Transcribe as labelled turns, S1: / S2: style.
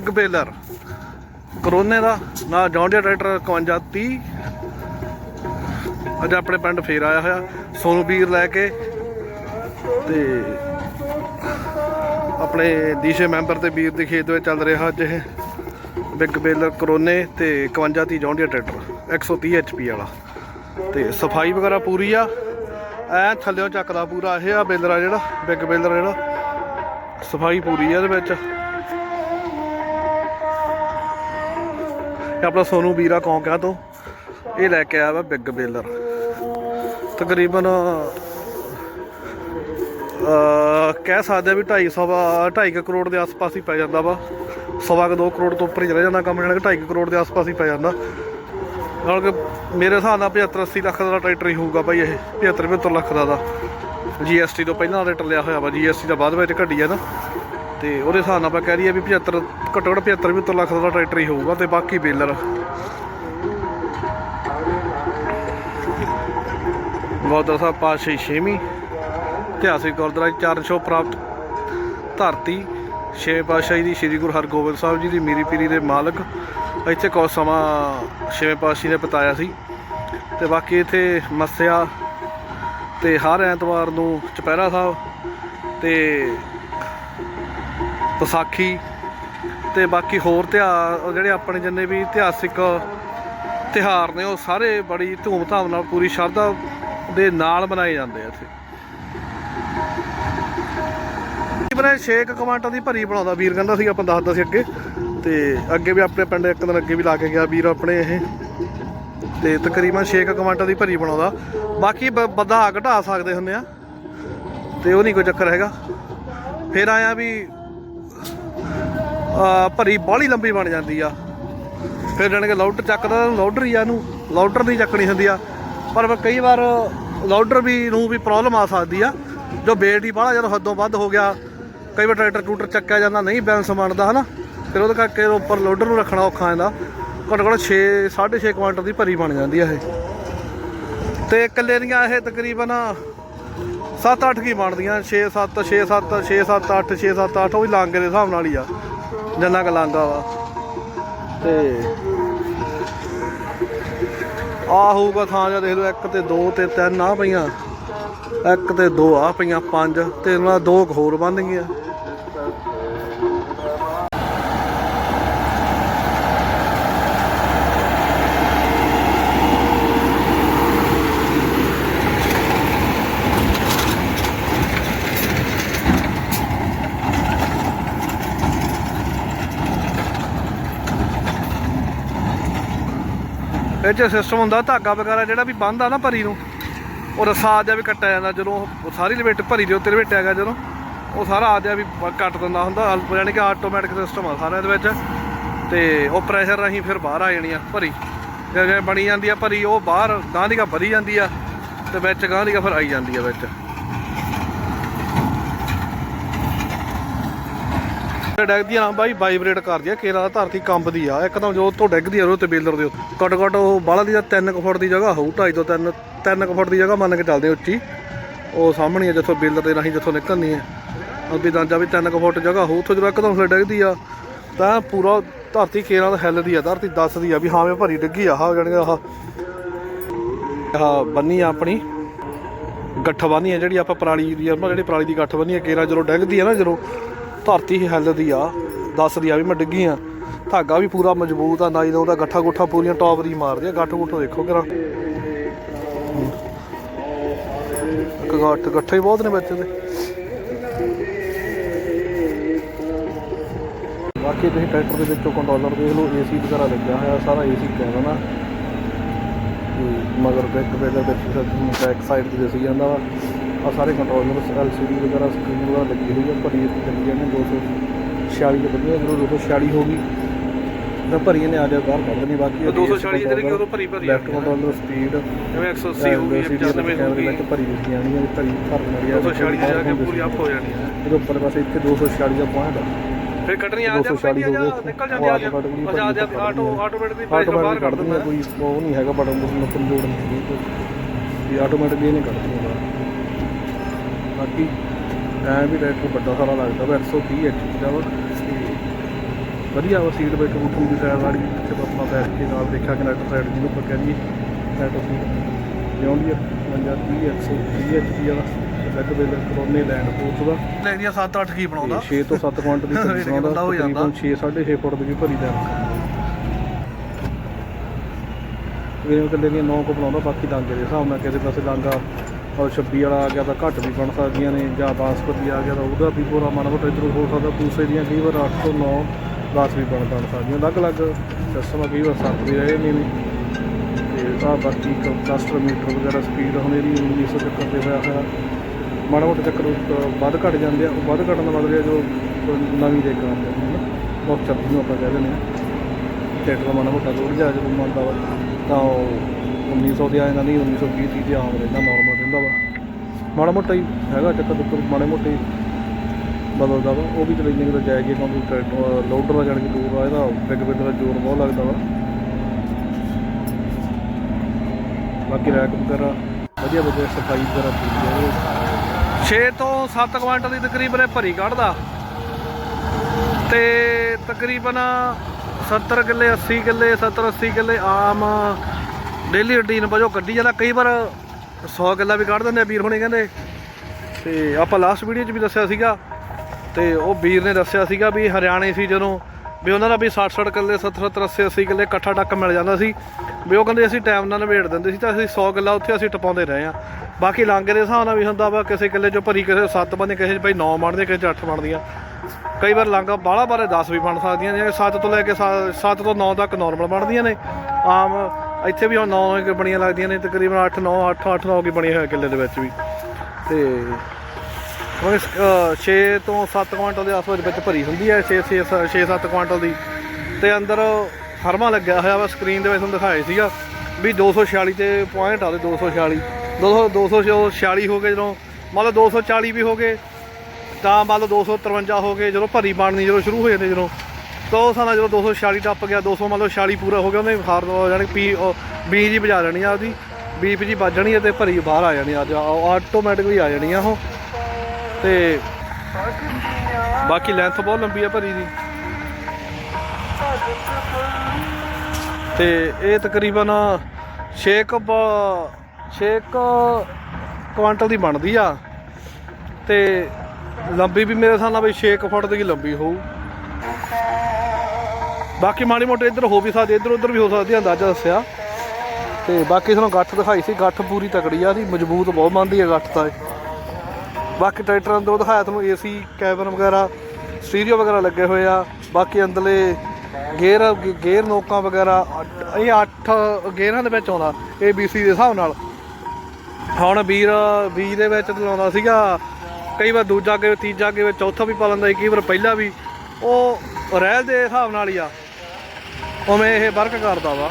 S1: Big baler ਕਰੋਨੇ ਦਾ ਨਾ ਜੌਂਡੀਆ tractor 5130 ਅੱਜ ਆਪਣੇ ਪਿੰਡ ਫੇਰ ਆਇਆ ਹੋਇਆ, ਸੋਨੂ ਵੀਰ ਲੈ ਕੇ ਤੇ ਆਪਣੇ ਦੀਸ਼ੇ ਮੈਂਬਰ ਤੇ ਵੀਰ ਦੇ ਖੇਤ ਵਿੱਚ ਚੱਲ ਰਿਹਾ ਅੱਜ ਇਹ ਬਿਗ ਬੇਲਰ ਕਰੋਨੇ ਤੇ 5130 ਜੌਂਡੀਆ ਟਰੈਕਟਰ 130 ਐਚਪੀ ਵਾਲਾ। ਤੇ ਸਫ਼ਾਈ ਵਗੈਰਾ ਪੂਰੀ ਆ। ਐ ਥੱਲਿਓਂ ਚੱਕਦਾ ਪੂਰਾ ਇਹ ਆ ਬੇਲਰ ਆ ਜਿਹੜਾ, ਬਿਗ ਬੇਲਰ ਜਿਹੜਾ। ਸਫ਼ਾਈ ਪੂਰੀ ਆ ਇਹਦੇ ਵਿੱਚ। ਇਹ ਆਪਣਾ ਸੋਨੂ ਵੀਰਾ ਕੌਂਕਿਆ ਤੋਂ। ਇਹ ਲੈ ਕੇ ਆਇਆ ਵਾ ਬਿੱਗ ਬੇਲਰ। ਤਕਰੀਬਨ ਕਹਿ ਸਕਦੇ ਆ ਵੀ 250 ਵਾ 2.5 ਕਰੋੜ ਦੇ ਆਸ-ਪਾਸ ਹੀ ਪੈ ਜਾਂਦਾ ਵਾ। ਸਵਾ ਕੁ 2 ਕਰੋੜ ਤੋਂ ਉੱਪਰ ਹੀ ਚਲਾ ਜਾਂਦਾ ਕੰਮ, ਜਾਣ ਕੇ 2.5 ਕਰੋੜ ਦੇ ਆਸ-ਪਾਸ ਹੀ ਪੈ ਜਾਂਦਾ। ਨਾਲ ਕਿ ਮੇਰੇ ਹਿਸਾਬ ਨਾਲ 75 80 ਲੱਖ ਦਾ ਟਰੈਕਟਰ ਹੀ ਹੋਊਗਾ ਭਾਈ ਇਹ 75 75 ਲੱਖ ਦਾ ਦਾ। GST ਤੋਂ ਪਹਿਲਾਂ ਦਾ ਰੇਟ ਲਿਆ ਹੋਇਆ ਵਾ GST ਦਾ ਬਾਅਦ ਵਿੱਚ ਘਟੀ ਹੈ ਨਾ ਤੇ ਉਹਦੇ ਹਿਸਾਬ ਨਾਲ ਆਪਾਂ ਕਹਿ ਲਈਏ ਵੀ 75 ਘੱਟੋ ਘੱਟ 75 75 ਲੱਖ ਦਾ ਟਰੈਕਟਰ ਹੀ ਹੋਊਗਾ ਤੇ ਬਾਕੀ ਬੇਲਰ। ਗੋਦਰ ਸਾਹਿਬ ਪਾਤਸ਼ਾਹੀ ਛੇਵੀਂ, ਇਤਿਹਾਸਿਕ ਗੁਰਦੁਆਰਾ ਚਰਨ ਛੋਹ ਪ੍ਰਾਪਤ ਧਰਤੀ ਛੇ ਪਾਤਸ਼ਾਹੀ ਦੀ ਸ੍ਰੀ ਗੁਰੂ ਹਰਗੋਬਿੰਦ ਸਾਹਿਬ ਜੀ ਦੀ ਮੀਰੀ ਪੀਰੀ ਦੇ ਮਾਲਕ। ਇੱਥੇ ਕੁਝ ਸਮਾਂ ਛੇਵੇਂ ਪਾਤਸ਼ਾਹੀ ਨੇ ਬਤਾਇਆ ਸੀ। ਤੇ ਬਾਕੀ ਇੱਥੇ ਮੱਸਿਆ ਤੇ ਹਰ ਐਤਵਾਰ ਨੂੰ ਚੁਪਹਿਰਾ ਸਾਹਿਬ ਤੇ ਵਿਸਾਖੀ ਤੇ ਬਾਕੀ ਹੋਰ ਤਿਉਹਾਰ ਜਿਹੜੇ ਆਪਣੇ ਜਿੰਨੇ ਵੀ ਇਤਿਹਾਸਿਕ ਤਿਉਹਾਰ ਨੇ, ਉਹ ਸਾਰੇ ਬੜੀ ਧੂਮਧਾਮ ਨਾਲ ਪੂਰੀ ਸ਼ਰਧਾ ਦੇ ਨਾਲ ਮਨਾਏ ਜਾਂਦੇ ਆ ਇੱਥੇ। ਬਰੇ ਸ਼ੇਕ ਕਮਾਂਟਾਂ ਦੀ ਭਰੀ ਬਣਾਉਂਦਾ ਵੀਰ, ਕਹਿੰਦਾ ਸੀ, ਆਪਾਂ ਦੱਸਦਾ ਸੀ ਅੱਗੇ। ਤੇ ਅੱਗੇ ਵੀ ਆਪਣੇ ਪਿੰਡ ਇੱਕ ਦਿਨ ਅੱਗੇ ਵੀ ਲਾ ਕੇ ਗਿਆ ਵੀਰ ਆਪਣੇ ਇਹ। ਤੇ ਤਕਰੀਬਨ ਛੇਕ ਕਮਾਂਟਾਂ ਦੀ ਭਰੀ ਬਣਾਉਂਦਾ। ਬਾਕੀ ਬ- ਵਧਾ ਘਟਾ ਸਕਦੇ ਹੁੰਦੇ ਆ। ਤੇ ਉਹ ਨਹੀਂ ਕੋਈ ਚੱਕਰ ਹੈਗਾ। ਫਿਰ ਆਇਆ ਵੀ ਭਰੀ ਬਾਹਲੀ ਲੰਬੀ ਬਣ ਜਾਂਦੀ ਆ। ਫਿਰ ਜਾਣ ਕੇ ਲਾਊਡਰ ਚੱਕਦਾ, ਲਾਊਡਰ ਹੀ ਆ ਇਹਨੂੰ। ਲਾਊਡਰ ਦੀ ਚੱਕਣੀ ਹੁੰਦੀ ਆ। ਪਰ ਕਈ ਵਾਰ ਲਾਊਡਰ ਵੀ ਨੂੰ ਵੀ ਪ੍ਰੋਬਲਮ ਆ ਸਕਦੀ ਆ। ਜੋ ਵੇਟ ਹੀ ਬਾਹਲਾ ਜਦੋਂ ਹੱਦੋਂ ਵੱਧ ਹੋ ਗਿਆ, ਕਈ ਵਾਰ ਟਰੈਕਟਰ ਟੂਟਰ ਚੱਕਿਆ ਜਾਂਦਾ, ਨਹੀਂ ਬੈਲੈਂਸ ਬਣਦਾ, ਹਨਾ। ਫਿਰ ਉਹਦੇ ਕਰਕੇ ਉੱਪਰ ਲਾਊਡਰ ਨੂੰ ਰੱਖਣਾ ਔਖਾ ਜਾਂਦਾ ਘੱਟੋ ਘੱਟ 6 6.5 ਕੁਆਂਟਲ ਦੀ ਭਰੀ ਬਣ ਜਾਂਦੀ ਆ ਇਹ। ਤੇ ਇਕੱਲੇ ਦੀਆਂ ਇਹ ਤਕਰੀਬਨ 7-8 ਕੀ ਬਣਦੀਆਂ? 6-7 6-7 6-7 8 6-7 8 ਉਹ ਵੀ ਲਾਂਗੇ ਦੇ ਹਿਸਾਬ ਨਾਲ ਹੀ ਆ। ਜਿੰਨਾ ਕੁ ਲਾਂਗਾ ਵਾ। ਤੇ ਆ ਹੋਊਗਾ ਥਾਂ ਜਾਂ ਦੇਖ ਲਓ, ਇੱਕ ਤੇ ਦੋ ਤੇ ਤਿੰਨ ਆ ਪਈਆਂ, ਇੱਕ ਤੇ ਦੋ ਆ ਪਈਆਂ, ਪੰਜ, ਤੇ ਨਾਲ ਦੋ ਕੁ ਹੋਰ ਬਣ ਗਈਆਂ। ਇਹ ਚ ਸਿਸਟਮ ਹੁੰਦਾ ਧਾਗਾ ਵਗੈਰਾ ਜਿਹੜਾ ਵੀ ਬੰਨਦਾ ਨਾ ਭਰੀ ਨੂੰ, ਉਹ ਰਸਾ ਆ ਜਾ ਵੀ ਕੱਟਿਆ ਜਾਂਦਾ, ਜਦੋਂ ਉਹ ਸਾਰੀ ਲਪੇਟ ਭਰੀ ਦੇ ਉੱਤੇ ਲਪੇਟਿਆ ਗਿਆ ਜਦੋਂ, ਉਹ ਸਾਰਾ ਆ ਜਾ ਵੀ ਕੱਟ ਦਿੰਦਾ ਹੁੰਦਾ ਅਲ- ਯਾਨੀ ਕਿ ਆਟੋਮੈਟਿਕ ਸਿਸਟਮ ਆ ਸਾਰਾ ਇਹਦੇ ਵਿੱਚ। ਤੇ ਉਹ ਪ੍ਰੈਸ਼ਰ ਰਾਹੀਂ ਫਿਰ ਬਾਹਰ ਆ ਜਾਣੀ ਆ ਭਰੀ ਜਿਵੇਂ ਬਣੀ ਜਾਂਦੀ ਆ ਭਰੀ ਉਹ ਬਾਹਰ ਗਾਂ ਦੀ ਗਾ ਭਰੀ ਜਾਂਦੀ ਆ, ਤੇ ਵਿੱਚ ਗਾਂ ਦੀ ਗਾ ਫਿਰ ਆਈ ਜਾਂਦੀ ਆ ਵਿੱਚ। ਤੇ ਡੈਗਦੀ ਨਾ ਬਾਈ ਵਾਈਬ੍ਰੇਟ ਕਰਦੀ ਆ। ਕੇਰਾ ਦਾ ਧਰਤੀ ਕੰਬਦੀ ਆ। ਇੱਕਦਮ ਜੋ ਉੱਤੋਂ ਡਿੱਗਦੀ ਆ ਉਹ ਤੇ ਬੇਲਰ ਦੇ ਉੱਤੇ। ਘੱਟ ਘੱਟ ਉਹ ਬਾਹਲਾ ਦੀ 3 ਕੁ ਫੁੱਟ ਦੀ ਜਗ੍ਹਾ ਹੋਊ 2.5 ਤੋਂ 3 3 ਫੁੱਟ ਦੀ ਜਗ੍ਹਾ ਮੰਨ ਕੇ ਚੱਲਦੇ ਉੱਚੀ। ਉਹ ਸਾਹਮਣੇ ਆ ਜਿੱਥੋਂ ਬੇਲਰ ਦੇ ਰਾਹੀਂ ਜਿੱਥੋਂ ਨਿਕਲਣੀ ਆ। ਅੱਗੇ ਦਾਂਜਾ ਵੀ 3 ਫੁੱਟ ਜਗ੍ਹਾ ਹੋਊ, ਉੱਥੋਂ ਜਦੋਂ ਇੱਕਦਮ ਫਿਰ ਡਿੱਗਦੀ ਆ, ਤਾਂ ਪੂਰਾ ਧਰਤੀ ਕੇਰਾ ਦਾ ਹਿੱਲਦੀ ਆ, ਧਰਤੀ ਦੱਸਦੀ ਆ ਵੀ ਹਾਂ ਮੈਂ ਭਰੀ ਡਿੱਗੀ ਆ, ਆਹ ਜਾਣੀ ਆਹ। ਆਹ ਬੰਨੀ ਆ ਆਪਣੀ। ਗੱਠ ਬੰਨੀ ਆ ਜਿਹੜੀ ਆਪਾਂ ਪਰਾਲੀ ਦੀ, ਆਪਾਂ ਜਿਹੜੀ ਪਰਾਲੀ ਦੀ ਗੱਠ ਬੰਨੀ ਆ ਕੇਰਾ ਜਦੋਂ ਡਿੱਗਦੀ ਆ ਨਾ ਜਦੋਂ ਧਰਤੀ ਹੀ ਹਿੱਲਦੀ ਆ ਦੱਸਦੀ ਆ ਵੀ ਮੈਂ ਡਿੱਗੀ ਆ ਧਾਗਾ ਵੀ ਪੂਰਾ ਮਜ਼ਬੂਤ ਆ ਨਾਈ ਦਾ ਉਹਦਾ ਗੱਠਾ ਗੁੱਠਾ ਪੂਰੀਆਂ ਟੌਪ ਦੀ ਮਾਰਦੀ ਆ, ਗੱਠ ਗੁੱਠ ਦੇਖੋ ਕਿਰਾ ਗੱਠ, ਗੱਠੇ ਹੀ ਬਹੁਤ ਨੇ ਵਿੱਚ ਦੇ ਬਾਕੀ ਤੁਸੀਂ ਟਰੈਕਟਰ ਦੇ ਵਿੱਚੋਂ ਕੰਟਰੋਲਰ ਦੇਖ ਲਓ ਏਸੀ ਵਗੈਰਾ ਲੱਗਿਆ ਹੋਇਆ, ਸਾਰਾ ਏਸੀ ਕੈਮਰਾ ਨਾ ਮਗਰ ਬੈਕ ਵੇਲੇ ਦੇ ਬੈਕ ਸਾਈਡ ਤੇ ਦਿਸ ਜਾਂਦਾ ਵਾ। ਆ ਸਾਰੇ ਕੰਟਰੋਲਰ ਐਲਸੀਡੀ ਵਗੈਰਾ ਸਕਰੀਨ ਵਗੈਰਾ ਲੱਗੀ ਹੋਈ ਆ ਭਰੀ ਇਸ ਚੱਲੀ ਜਾਂਦੇ 246 ਦੇ ਬੰਦੇ ਜਦੋਂ 246 ਹੋ ਗਈ। ਤਾਂ ਭਰੀ ਨੇ ਆ ਜਾ ਬਾਹਰ ਕੱਢ ਦੇਣੀ ਬਾਕੀ 246 ਜਿਹੜੇ ਕਿ ਉਦੋਂ ਭਰੀ ਭਰੀ ਲੈਫਟ ਕੰਟਰੋਲਰ ਸਪੀਡ
S2: ਜਿਵੇਂ 180 ਹੋ ਗਈ 95 ਹੋ ਗਈ।
S1: ਵਿੱਚ ਭਰੀ ਦਿੱਤੀ ਜਾਣੀ ਹੈ ਭਰੀ ਭਰਨ ਵਾਲੀ ਆ
S2: 240 ਜਾ ਕੇ ਪੂਰੀ ਅਪ ਹੋ ਜਾਣੀ ਹੈ
S1: ਇਹਦੇ ਉੱਪਰ ਬਸ ਇੱਥੇ 246 ਦਾ ਪੁਆਇੰਟ ਆ।
S2: ਫਿਰ ਕੱਢਣੀ ਆ ਜਾ
S1: 240 ਹੋ ਗਏ
S2: ਨਿਕਲ ਜਾਂਦੀ ਆ। ਜਾ ਆ ਜਾ ਆਟੋ ਆਟੋਮੈਟਿਕ ਬਾਹਰ ਕੱਢ ਦਿੰਦਾ
S1: ਕੋਈ ਉਹ ਨਹੀਂ ਹੈਗਾ ਬਟਨ ਬਟਨ ਉੱਪਰ ਜੋੜ ਨਹੀਂ ਕੋਈ। ਵੀ ਆਟੋਮੈਟਿਕਲੀ ਇਹਨੇ ਕੱਢ ਦਿੰਦਾ ਬਾਕੀ ਐ ਵੀ ਰੇਟ ਵੱਡਾ ਸਾਰਾ ਲੱਗਦਾ ਵਾ 130 ਐਚ ਦਾ ਵਾ।
S2: ਵਧੀਆ ਵਾ ਸੀਟ ਬੈਠ ਬੂਟੂ ਦੀ ਸਾਈਡ ਵਾਲੀ ਜਿੱਥੇ ਆਪਾਂ ਬੈਠ ਕੇ ਨਾਲ ਦੇਖਿਆ ਕਨੈਕਟਰ ਸਾਈਡ ਜਿਹਨੂੰ ਆਪਾਂ ਕਹਿੰਦੇ ਸਾਈਡ ਸੀ ਜਿਉਂਦੀ 55 30 130 ਐਚਪੀ ਵਾਲਾ back bale Krone land force ਦਾ
S1: ਲੈ ਦੀਆਂ 7-8 ਕੀ ਬਣਾਉਂਦਾ?
S2: 6 ਤੋਂ 7 ਕੁਆਂਟਲ ਦੀ ਬਣਾਉਂਦਾ
S1: ਹੋ ਜਾਂਦਾ।
S2: ਤਕਰੀਬਨ 6 6.5 ਫੁੱਟ ਦੀ ਵੀ ਭਰੀ ਦਾ ਇਹ ਕੱਲੇ ਦੀਆਂ 9 ਕੋ ਬਣਾਉਂਦਾ ਬਾਕੀ ਲਾਂਗੇ ਦੇ ਹਿਸਾਬ ਨਾਲ ਕਿਸੇ ਪਾਸੇ ਲਾਂਗਾ ਔਰ 26 ਵਾਲਾ ਆ ਗਿਆ ਤਾਂ ਘੱਟ ਵੀ ਬਣ ਸਕਦੀਆਂ ਨੇ ਜਾਂ ਬਾਸਪਤੀ ਆ ਗਿਆ ਤਾਂ ਉਹਦਾ ਵੀ ਪੂਰਾ ਮਾੜਾ ਮੋਟਾ ਇੱਧਰੋਂ ਹੋ ਸਕਦਾ ਦੂਸਰੇ ਦੀਆਂ ਕਈ ਵਾਰ 8 ਤੋਂ 9 10 ਵੀ ਬਣ ਬਣ ਸਕਦੀਆਂ, ਅਲੱਗ-ਅਲੱਗ ਸਿਸਟਮ ਆ, ਕਈ ਵਾਰ 7 ਵੀ ਰਹੇ ਨੇ ਤੇ ਆ ਬਾਕੀ ਕਸਟਰ ਮੀਟਰ ਵਗੈਰਾ ਸਪੀਡ ਹੁਣ ਇਹਦੀ 1900 ਚੱਕਰ ਤੇ ਹੋਇਆ। ਹੋਇਆ ਮਾੜਾ ਮੋਟਾ ਚੱਕਰ ਵੱਧ ਘਟ ਜਾਂਦੇ ਆ ਵੱਧ ਘਟਣ ਦਾ ਮਤਲਬ ਹੈ ਜੋ ਨਵੀਂ ਦੇ ਕੰਮ ਹੈ ਨਾ ਬਹੁਤ ਚੱਲਦੀ ਨੂੰ ਆਪਾਂ ਕਹਿ ਦਿੰਦੇ ਹਾਂ ਟਰੈਕਟਰ ਮਾੜਾ ਮੋਟਾ ਲੋਡ ਜਾ ਜਦੋਂ ਮੰਨਦਾ ਤਾਂ ਉਹ 1900 ਦੇ ਆ ਜਾਂਦਾ, ਨਹੀਂ 1920 30 ਦੇ ਆਮ ਰਹਿੰਦਾ ਨਾਰਮਲ ਰਹਿੰਦਾ ਵਾ। ਮਾੜਾ ਮੋਟਾ ਹੀ ਹੈਗਾ ਚੱਕਰ ਚੱਕਰ, ਮਾੜੇ ਮੋਟੇ ਬਦਲਦਾ ਵਾ। ਉਹ ਵੀ ਚਲੇ ਜਾਂਦੇ ਤਾਂ ਜਾਇਜ਼ ਹੀ ਕਿਉਂਕਿ ਟਰੈਕਟਰ, ਲੋਡਰ ਦਾ ਜਾਣ ਕੇ ਦੂਰ ਆ, ਇਹਦਾ ਬਿਗ ਬਿਗ ਦਾ ਜ਼ੋਰ ਬਹੁਤ ਲੱਗਦਾ ਵਾ। ਬਾਕੀ ਰੈਕ ਵਗੈਰਾ ਵਧੀਆ ਵਧੀਆ ਸਫ਼ਾਈ ਵਗੈਰਾ ਪੂਰੀ ਹੈ
S1: 6 ਤੋਂ 7 ਕੁਇੰਟਲ ਦੀ ਤਕਰੀਬਨ ਇਹ ਭਰੀ ਕੱਢਦਾ। ਤੇ ਤਕਰੀਬਨ 70 ਕਿੱਲੇ 80 ਕਿੱਲੇ 70 80 ਕਿੱਲੇ ਆਮ ਡੇਲੀ ਰੂਟੀਨ ਵਜੋਂ ਕੱਢੀ ਜਾਂਦਾ। ਕਈ ਵਾਰ 100 ਕਿੱਲਾ ਵੀ ਕੱਢ ਦਿੰਦੇ ਆ ਵੀਰ ਹੁਣੇ ਕਹਿੰਦੇ। ਤੇ ਆਪਾਂ ਲਾਸਟ ਵੀਡੀਓ 'ਚ ਵੀ ਦੱਸਿਆ ਸੀਗਾ। ਤੇ ਉਹ ਵੀਰ ਨੇ ਦੱਸਿਆ ਸੀਗਾ ਵੀ ਹਰਿਆਣੇ ਸੀ ਜਦੋਂ ਵੀ ਉਹਨਾਂ ਦਾ ਵੀ 60 60 ਕਿੱਲੇ 70 70 80 80 ਕਿੱਲੇ ਇਕੱਠਾ ਟੱਕ ਮਿਲ ਜਾਂਦਾ ਸੀ। ਵੀ ਉਹ ਕਹਿੰਦੇ ਅਸੀਂ ਟਾਈਮ ਨਾਲ ਨਿਬੇੜ ਦਿੰਦੇ ਸੀ ਤਾਂ ਅਸੀਂ 100 ਕਿੱਲਾ ਉੱਥੇ ਅਸੀਂ ਟਪਾਉਂਦੇ ਰਹੇ ਆ ਬਾਕੀ ਲਾਂਗੇ ਦੇ ਹਿਸਾਬ ਨਾਲ ਵੀ ਹੁੰਦਾ ਵਾ, ਕਿਸੇ ਕਿੱਲੇ 'ਚੋਂ ਭਰੀ ਕਿਸੇ 7 ਬਣਦੇ ਕਿਸੇ 'ਚ ਭਾਈ 9 ਬਣਦੇ, ਕਿਸੇ 'ਚ 8 ਬਣਦੀਆਂ। ਕਈ ਵਾਰ ਲਾਂਗਾ ਬਾਹਲਾ ਬਾਰੇ 10 ਵੀ ਬਣ ਸਕਦੀਆਂ ਨੇ 7 ਤੋਂ ਲੈ ਕੇ 7 ਤੋਂ 9 ਤੱਕ ਨਾਰਮਲ ਬਣਦੀਆਂ ਨੇ। ਆਮ ਇੱਥੇ ਵੀ ਹੁਣ 9 ਕਿ ਬਣੀਆਂ ਲੱਗਦੀਆਂ ਨੇ, ਤਕਰੀਬਨ 8 9 8 8 9 ਕੀ ਬਣੀਆਂ ਹੋਇਆ ਕਿੱਲੇ ਦੇ ਵਿੱਚ ਵੀ। ਤੇ ਉਹ 6 ਤੋਂ 7 ਕੁਇੰਟਲ ਦੇ ਆਸ-ਪਾਸ ਵਿੱਚ ਭਰੀ ਹੁੰਦੀ ਹੈ 6 6 6 7 ਕੁਇੰਟਲ ਦੀ। ਤੇ ਅੰਦਰ ਫਰਮਾ ਲੱਗਿਆ ਹੋਇਆ ਵਾ ਸਕਰੀਨ ਦੇ ਵਿੱਚ ਤੁਹਾਨੂੰ ਦਿਖਾਏ ਸੀਗਾ ਵੀ 246 ਤੇ ਪੁਆਇੰਟ ਆ ਦੇ 246 200 246 ਹੋ ਗਏ ਜਦੋਂ, ਮੰਨ ਲਓ 240 ਵੀ ਹੋ ਗਏ, ਤਾਂ ਮੰਨ ਲਓ 253 ਹੋ ਗਏ, ਜਦੋਂ ਭਰੀ ਬਣਨੀ ਜਦੋਂ ਸ਼ੁਰੂ ਹੋ ਜਾਂਦੇ ਜਦੋਂ। ਤਾਂ ਉਹ ਸਾਨਾ ਜਦੋਂ 246 ਟੱਪ ਗਿਆ 200 ਮੰਨ ਲਓ 46 ਪੂਰਾ ਹੋ ਗਿਆ, ਉਹਨੇ ਹਾਰ ਜਾਣੀ ਪੀ ਬੀ ਜੀ ਵਜਾ ਲੈਣੀ ਆ ਉਹਦੀ ਬੀਪ ਜੀ ਵੱਜਣੀ ਹੈ ਤੇ ਭਰੀ ਬਾਹਰ ਆ ਜਾਣੀ ਅੱਜ ਆਟੋਮੈਟਿਕਲੀ ਆ ਜਾਣੀ ਆ ਉਹ। ਤੇ ਬਾਕੀ ਲੈਂਥ ਬਹੁਤ ਲੰਬੀ ਆ ਭਰੀ ਦੀ। ਤੇ ਇਹ ਤਕਰੀਬਨ 6 ਕ 6 ਕੁਆਂਟਲ ਦੀ ਬਣਦੀ ਆ। ਤੇ ਲੰਬੀ ਵੀ ਮੇਰੇ ਹਿਸਾਬ ਨਾਲ ਵੀ 6 ਫੁੱਟ ਦੀ ਲੰਬੀ ਹੋਊ। ਬਾਕੀ ਮਾੜੀ ਮੋਟੇ ਇੱਧਰ ਹੋ ਵੀ ਸਕਦੇ, ਇੱਧਰ ਉੱਧਰ ਵੀ ਹੋ ਸਕਦੀ, ਅੰਦਾਜ਼ਾ ਦੱਸਿਆ। ਤੇ ਬਾਕੀ ਤੁਹਾਨੂੰ ਗੱਠ ਦਿਖਾਈ ਸੀ, ਗੱਠ ਪੂਰੀ ਤਕੜੀ ਆ ਦੀ ਮਜ਼ਬੂਤ ਬਹੁਤ ਮੰਨਦੀ ਹੈ ਗੱਠ ਤਾਂ ਇਹ। ਬਾਕੀ ਟਰੈਕਟਰ ਅੰਦਰੋਂ ਦਿਖਾਇਆ ਤੁਹਾਨੂੰ, ਏਸੀ, ਕੈਬਨ ਵਗੈਰਾ, ਸਟੀਰੀਓ ਵਗੈਰਾ ਲੱਗੇ ਹੋਏ ਆ। ਬਾਕੀ ਅੰਦਰਲੇ ਗੇਅਰ ਗੇਅਰ ਨੋਕਾਂ ਵਗੈਰਾ, ਅੱਠ- ਇਹ 8 ਗੇਅਰਾਂ ਦੇ ਵਿੱਚ ਆਉਂਦਾ ਇਹ BC ਦੇ ਹਿਸਾਬ ਨਾਲ। ਹੁਣ ਵੀਰ ਬੀ ਦੇ ਵਿੱਚ ਚਲਾਉਂਦਾ ਸੀਗਾ, ਕਈ ਵਾਰ ਦੂਜਾ ਕੇ ਤੀਜਾ ਕੇ ਚੌਥਾ ਵੀ ਪਾ ਲੈਂਦਾ ਕਈ ਵਾਰ ਪਹਿਲਾ ਵੀ। ਉਹ ਰਹਿਲ ਦੇ ਹਿਸਾਬ ਨਾਲ ਹੀ ਆ। ਉਵੇਂ ਇਹ ਵਰਕ ਕਰਦਾ ਵਾ।